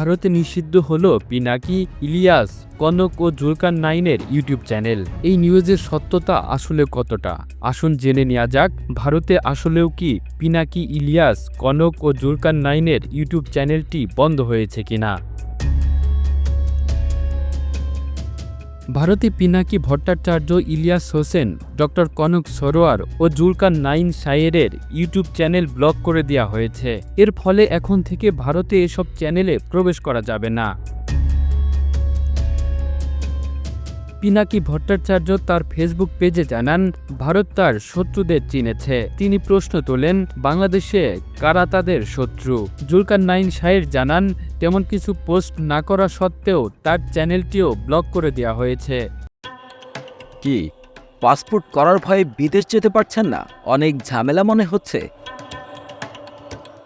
ভারতে নিষিদ্ধ হল পিনাকি, ইলিয়াস, কনক ও জুলকান নাইনের ইউটিউব চ্যানেল। এই নিউজের সত্যতা আসলে কতটা? আসুন জেনে নেওয়া যাক, ভারতে আসলেও কি পিনাকি, ইলিয়াস, কনক ও জুলকান নাইনের ইউটিউব চ্যানেলটি বন্ধ হয়েছে কিনা? ভারতে পিনাকি ভট্টাচার্য ইলিয়াস হোসেন, ডক্টর কনক সরোয়ার ও জুলকান নাইন সায়েরের ইউটিউব চ্যানেল ব্লক করে দেওয়া হয়েছে। এর ফলে এখন থেকে ভারতে এসব চ্যানেলে প্রবেশ করা যাবে না। পিনাকি ভট্টাচার্য তার ফেসবুক পেজে জানান, ভারত তার শত্রুদের চিনেছে। তিনি প্রশ্ন তোলেন, বাংলাদেশে কারা তাদের শত্রু? জুলকার নাইন শাহের জানান, তেমন কিছু পোস্ট না করা সত্ত্বেও তার চ্যানেলটিও ব্লক করে দেওয়া হয়েছে। কি? পাসপোর্ট করার ভয়ে বিদেশ যেতে পারছেন না? অনেক ঝামেলা মনে হচ্ছে।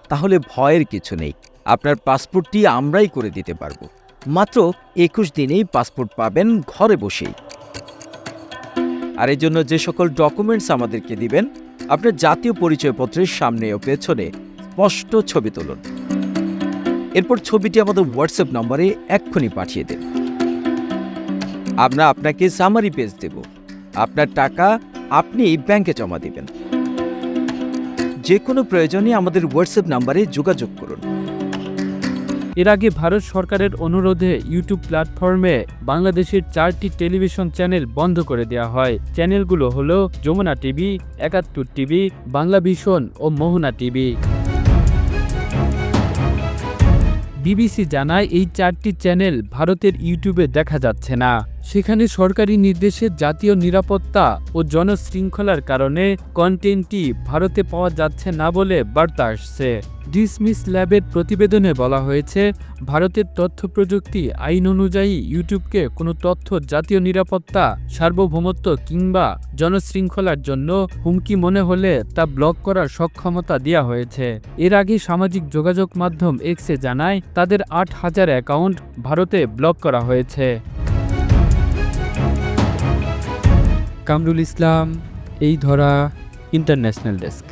তাহলে ভয়ের কিছু নেই। আপনার পাসপোর্টটি আমরাই করে দিতে পারব। মাত্র একুশ দিনেই পাসপোর্ট পাবেন ঘরে বসেই। আর এই জন্য যে সকল ডকুমেন্টস আমাদেরকে দিবেন, আপনার জাতীয় পরিচয়পত্রের সামনে ও পেছনে স্পষ্ট ছবি তুলুন। এরপর ছবিটি আমাদের হোয়াটসঅ্যাপ নম্বরে এক্ষুনি পাঠিয়ে দিন। আমরা আপনাকে সামারি পেজ দেব। আপনার টাকা আপনি ব্যাংকে জমা দেবেন। যে কোনো প্রয়োজনে আমাদের হোয়াটসঅ্যাপ নাম্বারে যোগাযোগ করুন। এর আগে ভারত সরকারের অনুরোধে ইউটিউব প্ল্যাটফর্মে বাংলাদেশের চারটি টেলিভিশন চ্যানেল বন্ধ করে দেওয়া হয়। চ্যানেলগুলো হলো যমুনা টিভি, একাত্তর টিভি, বাংলা ভীষণ ও মোহনা টিভি। বিবিসি জানায়, এই চারটি চ্যানেল ভারতের ইউটিউবে দেখা যাচ্ছে না। সেখানে সরকারি নির্দেশে জাতীয় নিরাপত্তা ও জনশৃঙ্খলার কারণে কন্টেন্টটি ভারতে পাওয়া যাচ্ছে না বলে বার্তা আসছে। ডিসমিস ল্যাবের প্রতিবেদনে বলা হয়েছে, ভারতের তথ্য প্রযুক্তি আইন অনুযায়ী ইউটিউবকে কোনো তথ্য জাতীয় নিরাপত্তা, সার্বভৌমত্ব কিংবা জনশৃঙ্খলার জন্য হুমকি মনে হলে তা ব্লক করার সক্ষমতা দেওয়া হয়েছে। এর আগে সামাজিক যোগাযোগ মাধ্যম এক্সে জানায়, তাদের আট হাজার অ্যাকাউন্ট ভারতে ব্লক করা হয়েছে। কামরুল ইসলাম এই ধরা ইন্টারন্যাশনাল ডেস্ক।